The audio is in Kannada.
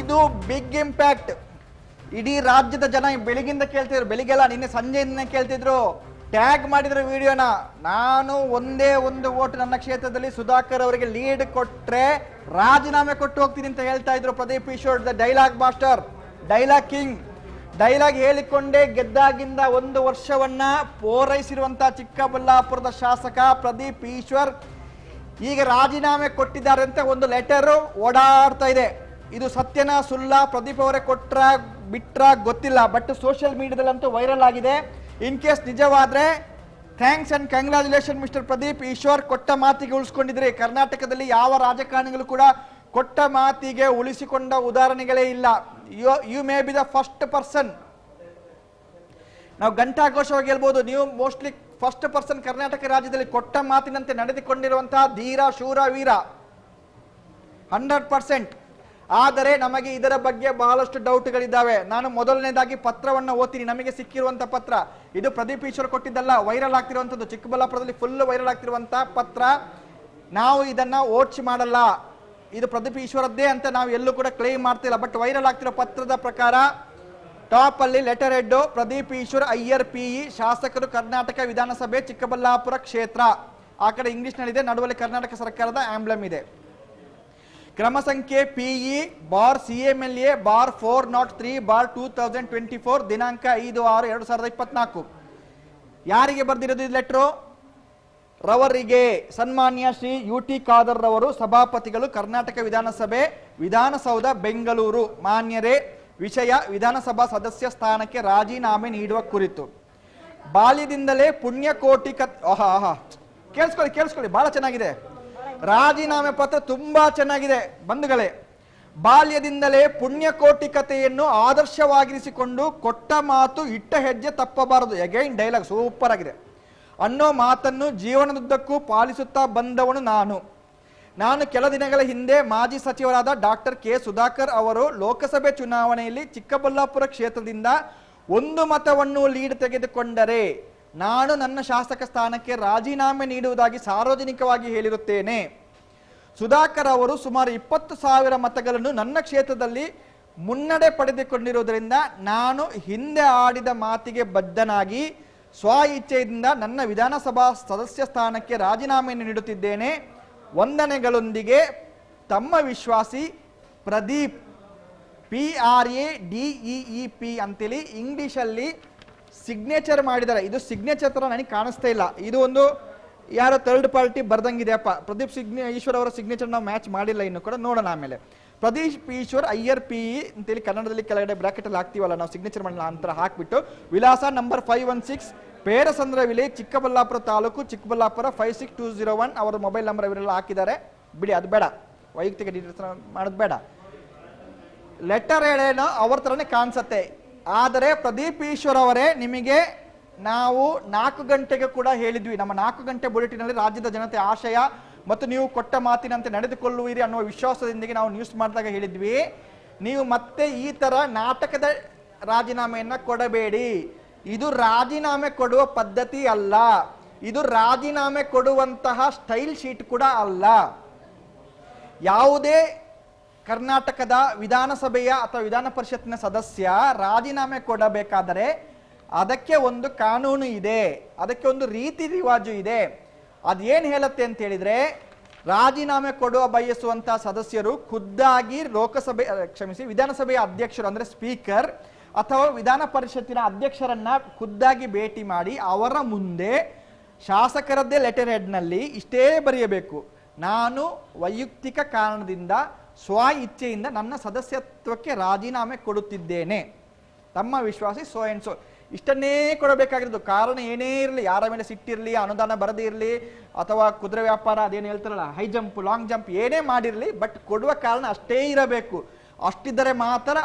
ಇದು ಬಿಗ್ ಇಂಪ್ಯಾಕ್ಟ್ ಇಡೀ ರಾಜ್ಯದ ಜನ ಬೆಳಿಗ್ಗಿಂದ ಕೇಳ್ತಿದ್ರು. ಬೆಳಿಗ್ಗೆಲ್ಲ ನಿನ್ನೆ ಸಂಜೆಯಿಂದ ಕೇಳ್ತಿದ್ರು. ಟ್ಯಾಗ್ ಮಾಡಿದ್ರು ವಿಡಿಯೋನ. ನಾನು ಒಂದೇ ಒಂದು ಓಟ್ ನನ್ನ ಕ್ಷೇತ್ರದಲ್ಲಿ ಸುಧಾಕರ್ ಅವರಿಗೆ ಲೀಡ್ ಕೊಟ್ರೆ ರಾಜೀನಾಮೆ ಕೊಟ್ಟು ಹೋಗ್ತೀನಿ ಅಂತ ಹೇಳ್ತಾ ಇದ್ರು Pradeep Eshwar the dialogue master dialogue king dialogue ಹೇಳಿಕೊಂಡೇ ಗೆದ್ದಾಗಿಂದ ಒಂದು ವರ್ಷವನ್ನ ಪೂರೈಸಿರುವಂತ ಚಿಕ್ಕಬಳ್ಳಾಪುರದ ಶಾಸಕ ಪ್ರದೀಪ್ ಈಶ್ವರ್ ಈಗ ರಾಜೀನಾಮೆ ಕೊಟ್ಟಿದ್ದಾರೆ ಅಂತ ಒಂದು ಲೆಟರ್ ಓಡಾಡ್ತಾ ಇದೆ. ಇದು ಸತ್ಯನ ಸುಳ್ಳ ಪ್ರದೀಪ್ ಅವರೇ ಕೊಟ್ರ ಬಿಟ್ರ ಗೊತ್ತಿಲ್ಲ ಬಟ್ ಸೋಷಿಯಲ್ ಮೀಡಿಯಾದಲ್ಲಂತೂ ವೈರಲ್ ಆಗಿದೆ. In case ನಿಜವಾದ್ರೆ thanks and congratulation mister Pradeep. Eshwar ಕೊಟ್ಟ ಮಾತಿಗೆ ಉಳಿಸ್ಕೊಂಡಿದ್ರಿ. ಕರ್ನಾಟಕದಲ್ಲಿ ಯಾವ ರಾಜಕಾರಣಿಗಳು ಕೂಡ ಕೊಟ್ಟ ಮಾತಿಗೆ ಉಳಿಸಿಕೊಂಡ ಉದಾಹರಣೆಗಳೇ ಇಲ್ಲ. You you may be the first person ನಾವು ಘಂಟಾಘೋಷವಾಗಿ ಹೇಳ್ಬೋದು, ನೀವು ಮೋಸ್ಟ್ಲಿ ಫಸ್ಟ್ ಪರ್ಸನ್ ಕರ್ನಾಟಕ ರಾಜ್ಯದಲ್ಲಿ ಕೊಟ್ಟ ಮಾತಿನಂತೆ ನಡೆದುಕೊಂಡಿರುವಂತಹ ಧೀರ, ಶೂರ, ವೀರ. ಹಂಡ್ರೆಡ್ ಪರ್ಸೆಂಟ್ ಆದರೆ ನಮಗೆ ಇದರ ಬಗ್ಗೆ ಬಹಳಷ್ಟು ಡೌಟ್ಗಳಿದ್ದಾವೆ. ನಾನು ಮೊದಲನೇದಾಗಿ ಪತ್ರವನ್ನು ಓದ್ತೀನಿ. ನಮಗೆ ಸಿಕ್ಕಿರುವಂತ ಪತ್ರ. ಇದು ಪ್ರದೀಪ್ ಈಶ್ವರ್ ಕೊಟ್ಟಿದ್ದಲ್ಲ, ವೈರಲ್ ಆಗ್ತಿರುವಂಥದ್ದು. ಚಿಕ್ಕಬಳ್ಳಾಪುರದಲ್ಲಿ ಫುಲ್ ವೈರಲ್ ಆಗ್ತಿರುವಂತ ಪತ್ರ. ನಾವು ಇದನ್ನ ಓಟ್ಸ್ ಮಾಡಲ್ಲ. ಇದು ಪ್ರದೀಪ್ ಈಶ್ವರದ್ದೇ ಅಂತ ನಾವು ಎಲ್ಲೂ ಕೂಡ ಕ್ಲೇಮ್ ಮಾಡ್ತಿಲ್ಲ. ಬಟ್ ವೈರಲ್ ಆಗ್ತಿರೋ ಪತ್ರದ ಪ್ರಕಾರ ಟಾಪ್ ಅಲ್ಲಿ letter head Pradeep Eshwar P P E ಶಾಸಕರು ಕರ್ನಾಟಕ ವಿಧಾನಸಭೆ ಚಿಕ್ಕಬಳ್ಳಾಪುರ ಕ್ಷೇತ್ರ. ಆ ಕಡೆ ಇಂಗ್ಲಿಷ್ನಲ್ಲಿದೆ ನಡುವಲ್ಲಿ ಕರ್ನಾಟಕ ಸರ್ಕಾರದ ಆಂಬ್ಲಮ್ ಇದೆ. ಕ್ರಮ ಸಂಖ್ಯೆ P E bar C M L A bar four nought three bar two thousand twenty four ದಿನಾಂಕ ಐದು ಆರು ಎರಡು ಸಾವಿರದ ಇಪ್ಪತ್ನಾಲ್ಕು. ಯಾರಿಗೆ ಬರ್ದಿರೋದು ಇದು ಲೆಟ್ರು ರವರಿಗೆ. ಸನ್ಮಾನ್ಯ ಶ್ರೀ ಯು ಟಿ ಖಾದರ್ ರವರು, ಸಭಾಪತಿಗಳು, ಕರ್ನಾಟಕ ವಿಧಾನಸಭೆ, ವಿಧಾನಸೌಧ, ಬೆಂಗಳೂರು. ಮಾನ್ಯರೇ, ವಿಷಯ ವಿಧಾನಸಭಾ ಸದಸ್ಯ ಸ್ಥಾನಕ್ಕೆ ರಾಜೀನಾಮೆ ನೀಡುವ ಕುರಿತು. ಬಾಲ್ಯದಿಂದಲೇ ಪುಣ್ಯಕೋಟಿ ಕತ್ ಆಹಾ ಆಹಾ. ಕೇಳಿಸ್ಕೊಳ್ಳಿ ಕೇಳಿಸ್ಕೊಳ್ಳಿ. ಬಹಳ ಚೆನ್ನಾಗಿದೆ. ರಾಜೀನಾಮೆ ಪತ್ರ ತುಂಬಾ ಚೆನ್ನಾಗಿದೆ. ಬಂಧುಗಳೇ, ಬಾಲ್ಯದಿಂದಲೇ ಪುಣ್ಯಕೋಟಿ ಕಥೆಯನ್ನು ಆದರ್ಶವಾಗಿರಿಸಿಕೊಂಡು ಕೊಟ್ಟ ಮಾತು ಇಟ್ಟ ಹೆಜ್ಜೆ ತಪ್ಪಬಾರದು. ಎಗೈನ್ ಡೈಲಾಗ್ ಸೂಪರ್ ಆಗಿದೆ. ಅನ್ನೋ ಮಾತನ್ನು ಜೀವನದುದ್ದಕ್ಕೂ ಪಾಲಿಸುತ್ತಾ ಬಂದವನು ನಾನು. ನಾನು ಕೆಲ ದಿನಗಳ ಹಿಂದೆ ಮಾಜಿ ಸಚಿವರಾದ ಡಾಕ್ಟರ್ ಕೆ. ಸುಧಾಕರ್ ಅವರು ಲೋಕಸಭೆ ಚುನಾವಣೆಯಲ್ಲಿ ಚಿಕ್ಕಬಳ್ಳಾಪುರ ಕ್ಷೇತ್ರದಿಂದ ಒಂದು ಮತವನ್ನು ಲೀಡ್ ತೆಗೆದುಕೊಂಡರೆ ನಾನು ನನ್ನ ಶಾಸಕ ಸ್ಥಾನಕ್ಕೆ ರಾಜೀನಾಮೆ ನೀಡುವುದಾಗಿ ಸಾರ್ವಜನಿಕವಾಗಿ ಹೇಳಿರುತ್ತೇನೆ. ಸುಧಾಕರ್ ಅವರು ಸುಮಾರು ಇಪ್ಪತ್ತು ಸಾವಿರ ಮತಗಳನ್ನು ನನ್ನ ಕ್ಷೇತ್ರದಲ್ಲಿ ಮುನ್ನಡೆ ಪಡೆದುಕೊಂಡಿರುವುದರಿಂದ ನಾನು ಹಿಂದೆ ಆಡಿದ ಮಾತಿಗೆ ಬದ್ಧನಾಗಿ ಸ್ವ ಇಚ್ಛೆಯಿಂದ ನನ್ನ ವಿಧಾನಸಭಾ ಸದಸ್ಯ ಸ್ಥಾನಕ್ಕೆ ರಾಜೀನಾಮೆ ನೀಡುತ್ತಿದ್ದೇನೆ. ವಂದನೆಗಳೊಂದಿಗೆ ತಮ್ಮ ವಿಶ್ವಾಸಿ Pradeep P R A D E P ಅಂತೇಳಿ ಇಂಗ್ಲಿಷಲ್ಲಿ ಸಿಗ್ನೇಚರ್ ಮಾಡಿದ್ದಾರೆ. ಇದು ಸಿಗ್ನೇಚರ್ ಥರ ನನಗೆ ಕಾಣಿಸ್ತಾ ಇಲ್ಲ. ಇದು ಒಂದು ಯಾರೋ ಥರ್ಡ್ ಪಾರ್ಟಿ ಬರ್ದಂಗಿದೆಯಪ್ಪ ಪ್ರದೀಪ್ ಸಿಗ್ನೇ, ಈಶ್ವರ್ ಅವರ ಸಿಗ್ನೇಚರ್ ನಾವು ಮ್ಯಾಚ್ ಮಾಡಿಲ್ಲ ಇನ್ನು ಕೂಡ, ನೋಡೋಣ ಆಮೇಲೆ. ಪ್ರದೀಪ್, ಈಶ್ವರ್ ಐಯರ್ ಪಿ ಇ ಅಂತೇಳಿ ಕನ್ನಡದಲ್ಲಿ ಕೆಳಗಡೆ ಬ್ರಾಕೆಟ್ ಅಲ್ಲಿ ಹಾಕ್ತೀವಲ್ಲ, ನಾವು ಸಿಗ್ನೇಚರ್ ಮಾಡಲ್ಲ ಅಂತರ ಹಾಕ್ಬಿಟ್ಟು, ವಿಳಾಸ number five one six Perasandra village Chikkaballapur taluk, Chikkaballapur five six two zero one ಅವರ ಮೊಬೈಲ್ ನಂಬರ್ ಇವರೆಲ್ಲ ಹಾಕಿದ್ದಾರೆ. ಬಿಡಿ, ಅದು ಬೇಡ. ವೈಯಕ್ತಿಕ ಡೀಟೇಲ್ಸ್ ಮಾಡೋದು ಬೇಡ. ಲೆಟರ್ ಹೇಳೇನೋ ಅವ್ರ ಥರನೇ ಕಾಣಿಸತ್ತೆ. ಆದರೆ ಪ್ರದೀಪ್ ಈಶ್ವರ್ ಅವರೇ ನಿಮಗೆ ನಾವು ನಾಲ್ಕು ಗಂಟೆಗೆ ಕೂಡ ಹೇಳಿದ್ವಿ. ನಮ್ಮ ನಾಲ್ಕು ಗಂಟೆ ಬುಲೆಟಿನಲ್ಲಿ ರಾಜ್ಯದ ಜನತೆ ಆಶಯ ಮತ್ತು ನೀವು ಕೊಟ್ಟ ಮಾತಿನಂತೆ ನಡೆದುಕೊಳ್ಳುವಿರಿ ಅನ್ನುವ ವಿಶ್ವಾಸದೊಂದಿಗೆ ನಾವು ನ್ಯೂಸ್ ಮಾಡಿದಾಗ ಹೇಳಿದ್ವಿ. ನೀವು ಮತ್ತೆ ಈ ತರ ನಾಟಕದ ರಾಜೀನಾಮೆಯನ್ನ ಕೊಡಬೇಡಿ. ಇದು ರಾಜೀನಾಮೆ ಕೊಡುವ ಪದ್ಧತಿ ಅಲ್ಲ. ಇದು ರಾಜೀನಾಮೆ ಕೊಡುವಂತಹ ಸ್ಟೈಲ್ ಶೀಟ್ ಕೂಡ ಅಲ್ಲ. ಯಾವುದೇ ಕರ್ನಾಟಕದ ವಿಧಾನಸಭೆಯ ಅಥವಾ ವಿಧಾನ ಪರಿಷತ್ತಿನ ಸದಸ್ಯ ರಾಜೀನಾಮೆ ಕೊಡಬೇಕಾದರೆ ಅದಕ್ಕೆ ಒಂದು ಕಾನೂನು ಇದೆ, ಅದಕ್ಕೆ ಒಂದು ರೀತಿ ರಿವಾಜು ಇದೆ. ಅದೇನು ಹೇಳುತ್ತೆ ಅಂತ ಹೇಳಿದ್ರೆ, ರಾಜೀನಾಮೆ ಕೊಡುವ ಬಯಸುವಂತಹ ಸದಸ್ಯರು ಖುದ್ದಾಗಿ ಲೋಕಸಭೆ ಕ್ಷಮಿಸಿ, ವಿಧಾನಸಭೆಯ ಅಧ್ಯಕ್ಷರು, ಅಂದ್ರೆ ಸ್ಪೀಕರ್ ಅಥವಾ ವಿಧಾನ ಪರಿಷತ್ತಿನ ಅಧ್ಯಕ್ಷರನ್ನ ಖುದ್ದಾಗಿ ಭೇಟಿ ಮಾಡಿ ಅವರ ಮುಂದೆ ಶಾಸಕರದ್ದೇ ಲೆಟರ್ ಹೆಡ್ನಲ್ಲಿ ಇಷ್ಟೇ ಬರೆಯಬೇಕು. ನಾನು ವೈಯಕ್ತಿಕ ಕಾರಣದಿಂದ ಸ್ವ ಇಚ್ಛೆಯಿಂದ ನನ್ನ ಸದಸ್ಯತ್ವಕ್ಕೆ ರಾಜೀನಾಮೆ ಕೊಡುತ್ತಿದ್ದೇನೆ. ತಮ್ಮ ವಿಶ್ವಾಸಿ ಸೋ ಅಂಡ್ ಸೋ. ಇಷ್ಟನ್ನೇ ಕೊಡಬೇಕಾಗಿರೋದು. ಕಾರಣ ಏನೇ ಇರಲಿ, ಯಾರ ಮೇಲೆ ಸಿಟ್ಟಿರಲಿ ಅನುದಾನ ಬರದೇ ಇರಲಿ, ಅಥವಾ ಕುದುರೆ ವ್ಯಾಪಾರ ಅದೇನು ಹೇಳ್ತಾರಲ್ಲ ಹೈ ಜಂಪ್ ಲಾಂಗ್ ಜಂಪ್ ಏನೇ ಮಾಡಿರಲಿ ಬಟ್ ಕೊಡುವ ಕಾರಣ ಅಷ್ಟೇ ಇರಬೇಕು. ಅಷ್ಟಿದ್ದರೆ ಮಾತ್ರ